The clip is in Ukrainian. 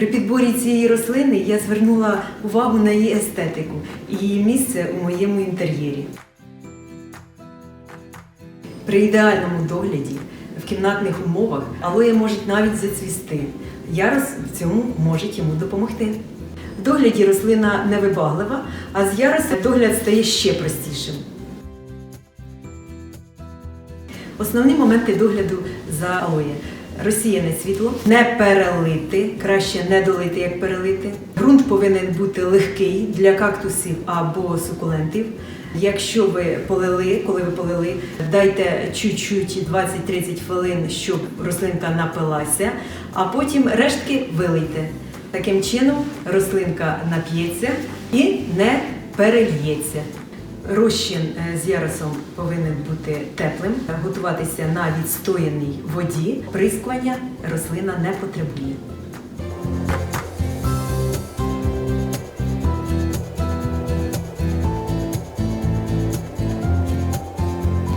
При підборі цієї рослини я звернула увагу на її естетику і її місце у моєму інтер'єрі. При ідеальному догляді в кімнатних умовах алоє можуть навіть зацвісти. Ярос в цьому може йому допомогти. В догляді рослина невибаглива, а з яроса догляд стає ще простішим. Основні моменти догляду за алоє. Розсіяне світло, не перелити, краще не долити, як перелити. Ґрунт повинен бути легкий для кактусів або сукулентів. Якщо ви полили, коли ви полили, дайте чуть-чуть 20-30 хвилин, щоб рослинка напилася, а потім рештки вилийте. Таким чином рослинка нап'ється і не перельється. Розчин е, з яросом повинен бути теплим, готуватися на відстояній воді. Прискування рослина не потребує.